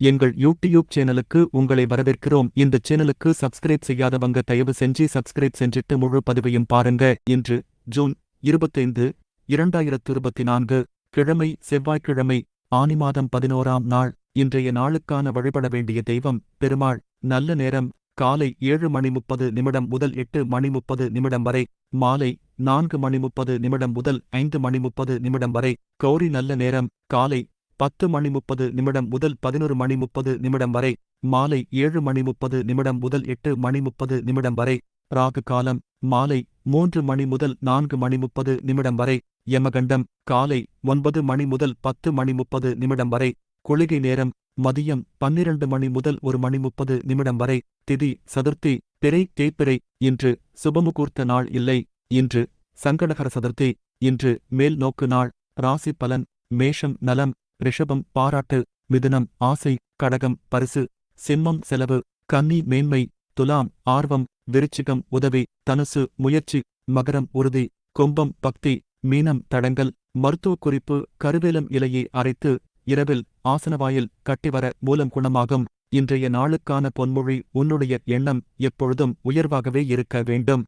எங்கள் யூடியூப் சேனலுக்கு உங்களை வரவேற்கிறோம். இந்த சேனலுக்கு சப்ஸ்கிரைப் செய்யாதவங்க தயவு செஞ்சு சப்ஸ்கிரைப் செஞ்சிட்டு முழு பதிவையும் பாருங்க. இன்று ஜூன் இருபத்தைந்து இரண்டாயிரத்து இருபத்தி நான்கு கிழமை செவ்வாய்க்கிழமை ஆனி மாதம் பதினோராம் நாள். இன்றைய நாளுக்கான வழிபட வேண்டிய தெய்வம் பெருமாள். நல்ல நேரம் காலை ஏழு மணி முப்பது நிமிடம் முதல் எட்டு மணி முப்பது நிமிடம் வரை மாலை நான்கு மணி முப்பது நிமிடம் முதல் ஐந்து மணி முப்பது நிமிடம் வரை. கௌரி நல்ல நேரம் காலை பத்து மணி முப்பது நிமிடம் முதல் பதினொரு மணி முப்பது நிமிடம் வரை மாலை ஏழு மணி முப்பது நிமிடம் முதல் எட்டு மணி முப்பது நிமிடம் வரை ராகு காலம் மாலை மூன்று மணி முதல் நான்கு மணி முப்பது நிமிடம் வரை யமகண்டம் காலை ஒன்பது மணி முதல் பத்து மணி முப்பது நிமிடம் வரை கொள்கை நேரம் மதியம் பன்னிரண்டு மணி முதல் ஒரு மணி முப்பது நிமிடம் வரை திதி சதுர்த்தி திரை தேய்பிறை இன்று சுபமுகூர்த்த நாள் இல்லை இன்று சங்கடகர சதுர்த்தி இன்று மேல் நோக்கு நாள் ராசி பலன் மேஷம் நலம் ரிஷபம் பாராட்டு மிதுனம் ஆசை கடகம் பரிசு சிம்மம் செலவு கன்னி மேன்மை துலாம் ஆர்வம் விருச்சிகம் உதவி தனுசு முயற்சி மகரம் உறுதி கும்பம் பக்தி மீனம் தடங்கல் மருத்துவக் குறிப்பு கருவேலம் இலையை அரைத்து இரவில் ஆசனவாயில் கட்டிவர மூலம் குணமாகும். இன்றைய நாளுக்கான பொன்மொழி உன்னுடைய எண்ணம் எப்பொழுதும் உயர்வாகவே இருக்க வேண்டும்.